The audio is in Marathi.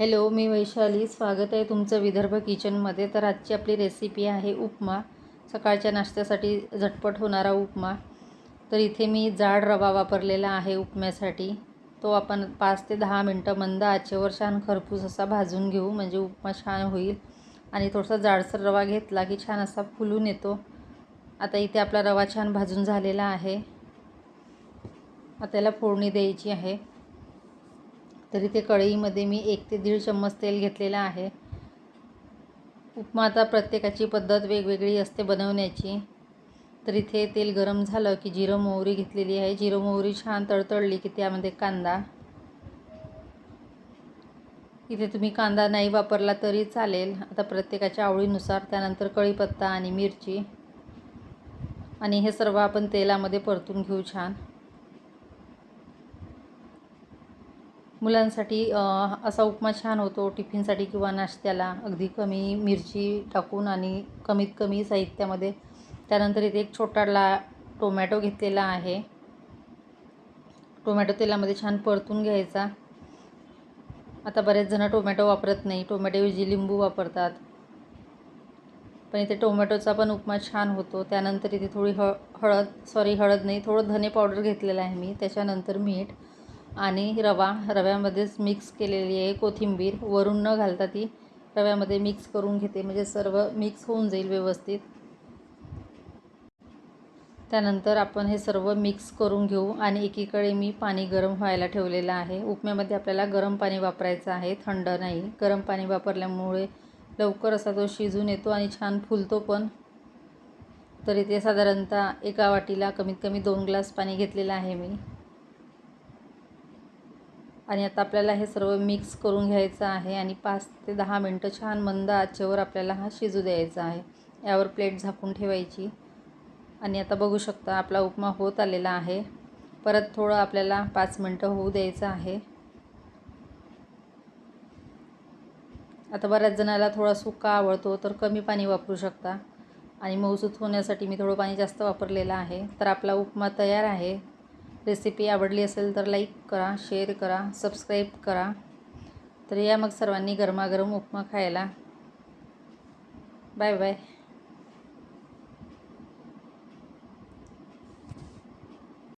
हॅलो मी वैशाली स्वागत आहे तुमचं विदर्भ किचनमध्ये. तर आजची आपली रेसिपी आहे उपमा. सकाळच्या नाश्त्यासाठी झटपट होणारा उपमा. तर इथे मी जाड रवा वापरलेला आहे उपम्यासाठी. तो आपण पाच ते दहा मिनटं मंद आचेवर छान खरपूस असा भाजून घेऊ. म्हणजे उपमा छान होईल. आणि थोडासा जाडसर रवा घेतला की छान असा फुलून येतो. आता इथे आपला रवा छान भाजून झालेला आहे. आता त्याला फोडणी द्यायची आहे. तर इथे कढईमध्ये मी एक ते दीड चम्मच तेल घेतलेलं आहे. उपमा आता प्रत्येकाची पद्धत वेगवेगळी असते बनवण्याची. तर इथे तेल गरम झालं की जिरं मोहरी घेतलेली आहे. जिरं मोहरी छान तळतळली की त्यामध्ये कांदा. इथे तुम्ही कांदा नाही वापरला तरी चालेल. आता प्रत्येकाच्या आवडीनुसार त्यानंतर कढीपत्ता आणि मिरची. आणि हे सर्व आपण तेलामध्ये परतून घेऊ छान. मुलांसाठी असा उपमा छान होतो टिफिनसाठी किंवा नाश्त्याला. अगदी कमी मिरची टाकून आणि कमीत कमी साहित्यामध्ये. त्यानंतर इथे एक छोटाला टोमॅटो घेतलेला आहे. टोमॅटो तेलामध्ये छान परतून घ्यायचा. आता बरेच जण टोमॅटो वापरत नाही. टोमॅटोऐवजी लिंबू वापरतात. पण इथे टोमॅटोचा पण उपमा छान होतो. त्यानंतर इथे थोडी हळ हळद सॉरी हळद नाही थोडं धने पावडर घेतलेलं आहे मी. त्याच्यानंतर मीठ. आणि रवा रव्यामध्येच मिक्स केलेली आहे कोथिंबीर. वरून न घालता ती रव्यामध्ये मिक्स करून घेते. म्हणजे सर्व मिक्स होऊन जाईल व्यवस्थित. त्यानंतर आपण हे सर्व मिक्स करून घेऊ. आणि एकीकडे मी पाणी गरम व्हायला ठेवलेलं आहे. उपम्यामध्ये आपल्याला गरम पाणी वापरायचं आहे. थंड नाही. गरम पाणी वापरल्यामुळे लवकर असा तो शिजून येतो आणि छान फुलतो पण. तरी ते साधारणतः एका वाटीला कमीत कमी दोन ग्लास पाणी घेतलेलं आहे मी. आणि आता आपल्याला हे सर्व मिक्स करून घ्यायचं आहे आणि पाच ते दहा मिनटं छान मंद आचेवर आपल्याला हा शिजू द्यायचा आहे. यावर प्लेट झाकून ठेवायची. आणि आता बघू शकता आपला उपमा होत आलेला आहे. परत थोडं आपल्याला पाच मिनटं होऊ द्यायचं आहे. आता बऱ्याच जणाला थोडा सुका आवडतो तर कमी पाणी वापरू शकता. आणि मऊसूत होण्यासाठी मी थोडं पाणी जास्त वापरलेलं आहे. तर आपला उपमा तयार आहे. रेसिपी आवडली असेल तर लाईक करा शेअर करा सबस्क्राईब करा. तर या मग सर्वांनी गरमागरम उपमा खायला. Bye bye.